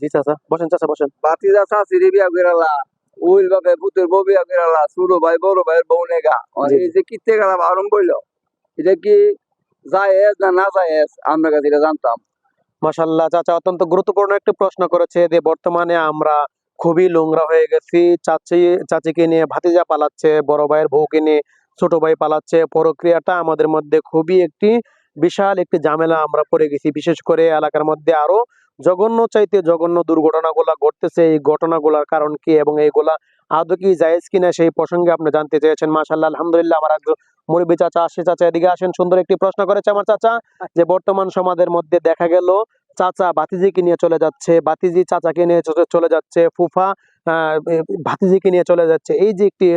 জি চাচা বসেন চাচা বসেন। বাতিজা চাষিরে বিয়া করালা উইল বাপে পুতের বউ বিয়া করালা ছোট ভাই বড় ভাইয়ের বউ নেগা। এই যে কিতে গেলা আরম্ভ হইল এটা কি জায়েজ না না জায়েজ? আমরা কাছে এটা জানতাম। মাশাল্লাহ চাচা অত্যন্ত গুরুত্বপূর্ণ একটি প্রশ্ন করেছে যে বর্তমানে আমরা খুবই নোংরা হয়ে গেছি। চাচি চাচিকে নিয়ে ভাতিজা পালাচ্ছে বড় ভাইয়ের বউকে নিয়ে ছোট ভাই পালাচ্ছে। প্রক্রিয়াটা আমাদের মধ্যে খুবই একটি বিশাল একটি ঝামেলা আমরা পড়ে গেছি। বিশেষ করে এলাকার মধ্যে আরও জঘন্য চাইতে জঘন্য দুর্ঘটনাগুলা ঘটতেছে। এই ঘটনাগুলোর কারণ কি এবং এইগুলা আদৌ কি জায়েজ কিনা সেই প্রসঙ্গে আপনি জানতে চেয়েছেন। মাশাল্লাহ আলহামদুলিল্লাহ আমার একজন মুরব্বী চাচা আসে চাচা, এদিকে আসেন। সুন্দর একটি প্রশ্ন করেছে আমার চাচা যে, বর্তমান সমাজের মধ্যে দেখা গেল চাচা বাতিজিকে নিয়ে চলে যাচ্ছে। বাতিজি চাচাকে নিয়ে চলে যাচ্ছে, ফুফা ভাতিজিকে নিয়ে চলে যাচ্ছে। এই যে একটি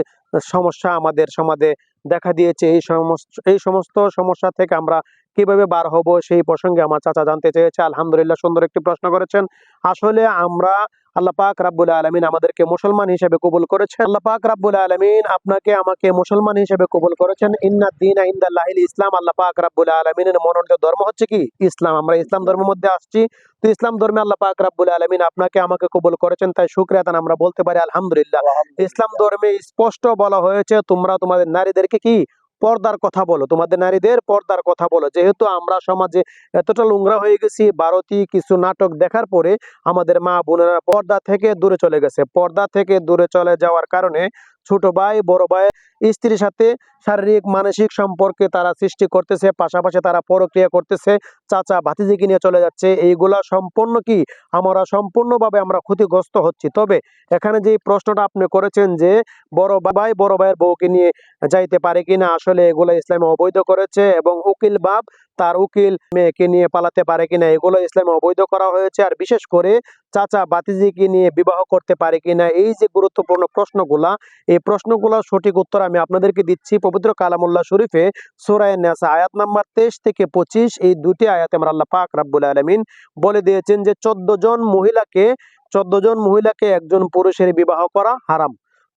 সমস্যা আমাদের সমাজে দেখা দিয়েছে। এই সমস্ত এই সমস্ত সমস্যা থেকে আমরা কীভাবে বার হব সেই প্রসঙ্গে আমার চাচা জানতে চেয়েছে। আলহামদুলিল্লাহ সুন্দর একটি প্রশ্ন করেছেন। আসলে আমরা আল্লাহ পাক রাব্বুল আলমিন আমাদেরকে মুসলমান হিসেবে কবুল করেছেন। আল্লাহ পাক রাব্বুল আলমিন আপনাকে আমাকে মুসলমান হিসেবে কবুল করেছেন। ইন্না দিন ইন্দাল্লাহিল ইসলাম। আল্লাহ পাক রাব্বুল আলমিনের মনোনীত ধর্ম হচ্ছে কি? ইসলাম। আমরা ইসলাম ধর্মের মধ্যে আসছি। তো ইসলাম ধর্মে আল্লাহ পাক রাব্বুল আলমিন আপনাকে আমাকে কবুল করেছেন। তাই শুক্রিয়া দান আমরা বলতে পারি আলহামদুলিল্লাহ। ইসলাম ধর্মে স্পষ্ট বলা হয়েছে তোমরা তোমাদের নারীদেরকে কি? পর্দার কথা বলো। তোমাদের নারীদের পর্দার কথা বলো। যেহেতু আমরা সমাজে এতটা নোংরা হয়ে গেছি ভারতীয় কিছু নাটক দেখার পরে আমাদের মা বোনেরা পর্দা থেকে দূরে চলে গেছে। পর্দা থেকে দূরে চলে যাওয়ার কারণে ছোট ভাই, বড় ভাই, স্ত্রীর সাথে শারীরিক, মানসিক সম্পর্কে তারা সৃষ্টি করতেছে, পাশাপাশি তারা প্রক্রিয়া করতেছে। চাচা ভাতিজিকে নিয়ে চলে যাচ্ছে। এইগুলা সম্পূর্ণ কি? আমরা সম্পূর্ণভাবে আমরা ক্ষতিগ্রস্ত হচ্ছি। তবে এখানে যে প্রশ্নটা আপনি করেছেন যে, বড় ভাই, বড় ভাইয়ের বউকে নিয়ে যাইতে পারে কিনা, আসলে এগুলো ইসলামে অবৈধ করেছে এবং উকিল বাপ তার উকিল মেয়েকে নিয়ে পালাতে পারে কিনা এগুলো ইসলামে অবৈধ করা হয়েছে। আর বিশেষ করে চাচা বাতিজিকে নিয়ে বিবাহ করতে পারে কিনা এই যে গুরুত্বপূর্ণ প্রশ্নগুলা, এই প্রশ্নগুলোর সঠিক উত্তর আমি আপনাদেরকে দিচ্ছি পবিত্র কালামুল্লাহ শরীফে সুরায় আয়াত নাম্বার তেইশ থেকে পঁচিশ। এই দুটি আয়াতে আমরা আল্লাহ পাক রাব্বুল আলমিন বলে দিয়েছেন যে, চোদ্দ জন মহিলাকে, চোদ্দ জন মহিলাকে একজন পুরুষের বিবাহ করা হারাম।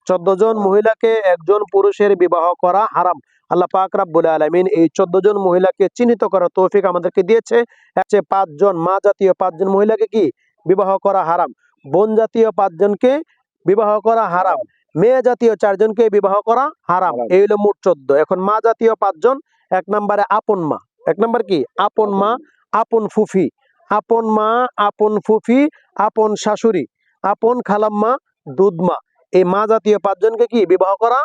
চোদ্দ জন মহিলাকে একজন পুরুষের বিবাহ করা হারাম। আল্লাহ পাক রাব্বুল আলামিন এই চোদ্দ জন মহিলাকে চিহ্নিত করার তৌফিক আমাদেরকে দিয়েছে। আছে পাঁচজন মা জাতীয় পাঁচজন মহিলাকে কি? বিবাহ করা হারাম। বোন জাতীয় পাঁচজনকে বিবাহ করা হারাম। মেয়ে জাতীয় চারজনকে বিবাহ করা হারাম। হারাম। এই হলো মোট চোদ্দ। এখন মা জাতীয় পাঁচজন এক নম্বরে আপন মা। এক নম্বর কি? আপন মা আপন ফুফি। আপন মা আপন ফুফি আপন শাশুড়ি। আপন খালাম্মা দুধমা এই মা জাতীয় পাঁচজনকে কি বিবাহ করা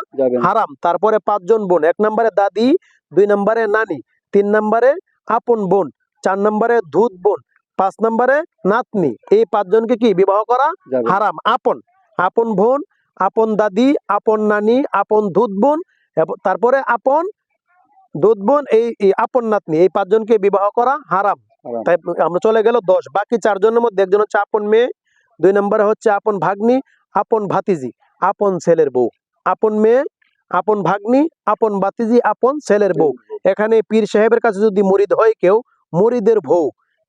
হারাম? তারপরে পাঁচজন বোন এক নম্বরে দাদি দুই নম্বরে নানি তিন নম্বরে আপন বোন চার নম্বরে দুধ বোন পাঁচ নম্বরে নাতনি। এই পাঁচজনকে কি বিবাহ করা হারাম? আপন। আপন বোন আপন দাদি আপন নানি আপন দুধ বোন তারপরে আপন দুধ বোন এই আপন নাতনি। এই পাঁচজনকে বিবাহ করা হারাম। হারাম। তাই আমরা চলে গেল দশ। বাকি চারজনের মধ্যে একজন হচ্ছে আপন মেয়ে দুই নম্বরে হচ্ছে আপন ভাগ্নি আপন ভাতিজি, আপন ছেলের বউ। আপন মেয়ে, আপন ভাগ্নি, আপন ভাতিজি, আপন ছেলের বউ। এখানে পীর সাহেবের কাছে যদি মুরিদ হয় কেউ, মুরিদের বউ।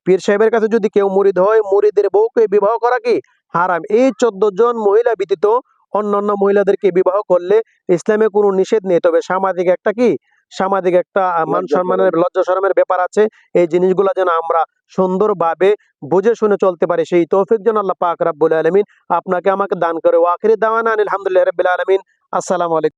পীর সাহেবের কাছে যদি কেউ মুরিদ হয়, মুরিদের বউকে বিবাহ করা কি হারাম? এই চোদ্দ জন মহিলা ব্যতীত অন্যান্য মহিলাদেরকে বিবাহ করলে ইসলামে কোনো নিষেধ নেই। তবে সামাজিক একটা কি সামাজিক একটা মান সম্মানের লজ্জা সরমের ব্যাপার আছে। এই জিনিসগুলো যেন আমরা সুন্দরভাবে বুঝে শুনে চলতে পারি। সেই তৌফিক যেন আল্লাহ পাক রাব্বুল আলামিন আপনাকে আমাকে দান করে। ওয়াখিরি দাওয়ানা আলহামদুলিল্লাহ রাব্বিল আলামিন। আসসালামু আলাইকুম।